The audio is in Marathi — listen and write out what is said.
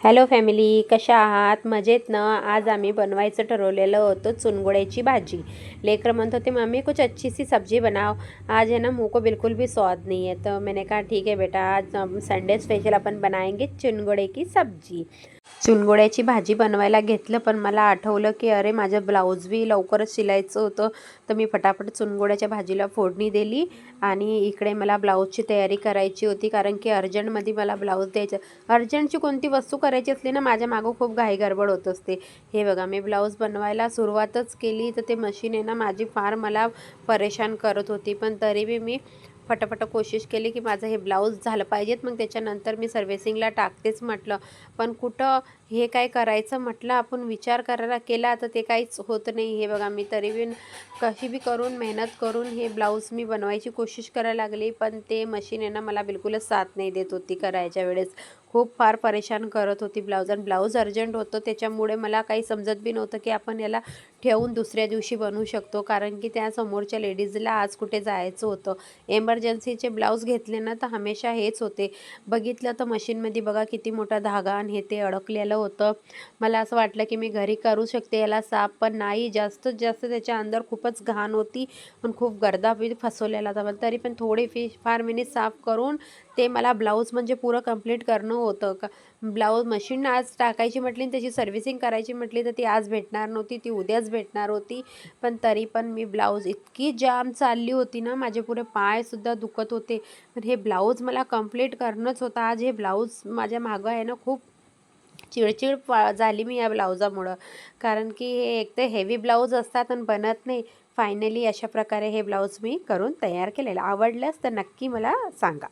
हॅलो फॅमिली कशा आहात? मजेत ना? आज आम्ही बनवायचं ठरवलेलं होतं चुनगुड्याची भाजी. लेकर म्हणत होते मम्मी कुछ अच्छी सी सब्जी बनाओ. आज है ना मुँह को बिल्कुल भी स्वाद नहीं है. तो मैंने कहा ठीक है बेटा आज हम संडे स्पेशल अपन बनाएंगे चुनगुडे की सब्जी. चुनगोड्याची भाजी बनवायला घेतलं पण मला आठवलं की अरे माझं ब्लाऊज बी लवकरच शिलायचं होतं. तर मी फटाफट चुनगोड्याच्या भाजीला फोडणी दिली आणि इकडे मला ब्लाऊजची तयारी करायची होती कारण की अर्जंटमध्ये मला ब्लाऊज द्यायचं. अर्जंटची कोणती वस्तू करायची असली ना माझ्या मागं खूप घाई गडबड होत असते. हे बघा मी ब्लाऊज बनवायला सुरुवातच केली तर ते मशीन आहे ना माझी फार मला परेशान करत होती. पण तरी बी मी फटाफट कोशिश केली की माझं हे ब्लाऊज झालं पाहिजेत. मग त्याच्यानंतर मी सर्व्हिसिंगला टाकतेच म्हटलं. पण कुठं हे काय करायचं म्हटलं? आपण विचार करायला केला तर ते काहीच होत नाही. हे बघा मी तरी बी कशी बी करून मेहनत करून हे ब्लाऊज मी बनवायची कोशिश करायला लागली. पण ते मशीन आहे ना मला बिलकुलच साथ नाही देत होती करायच्या वेळेस. खूप फार परेशान करत होती ब्लाऊज. आणि ब्लाऊज अर्जंट होतं. त्याच्यामुळे मला काही समजत बी नव्हतं की आपण याला ठेवून दुसऱ्या दिवशी बनवू शकतो. कारण की त्या समोरच्या लेडीजला आज कुठे जायचं होतं? इमर्जन्सीचे ब्लाऊज घेतले ना तर हमेशा हेच होते. बघितलं तर मशीनमध्ये बघा किती मोठा धागा आणि हे ते अडकलेलं होतं. मला असं वाटलं की मी घरी करू शकते याला साफ पण नाही. जास्तीत जास्त त्याच्या अंदर खूपच घाण होती पण खूप गर्दा बी फसवलेला होता. पण तरी पण थोडी फी फार मिनी साफ करून ते मला ब्लाऊज म्हणजे पुरं कंप्लीट करणं होतं. का ब्लाऊज मशीन आज टाकायची म्हटली आणि त्याची सर्व्हिसिंग करायची म्हटली तर ती आज भेटणार नव्हती ती उद्याच भेटणार होती. पण तरी पण मी ब्लाऊज इतकी जाम चालली होती ना माझे पुरे पायसुद्धा दुखत होते. पण हे ब्लाऊज मला कंप्लीट करणंच होतं. आज हे ब्लाऊज माझ्या मागं आहे ना खूप चिडचिड पा झाली मी या ब्लाऊजामुळं. कारण की हे एक तर हेवी ब्लाऊज असतात आणि बनत नाही. फायनली अशा प्रकारे हे ब्लाऊज मी करून तयार केलेलं. आवडल्यास तर नक्की मला सांगा.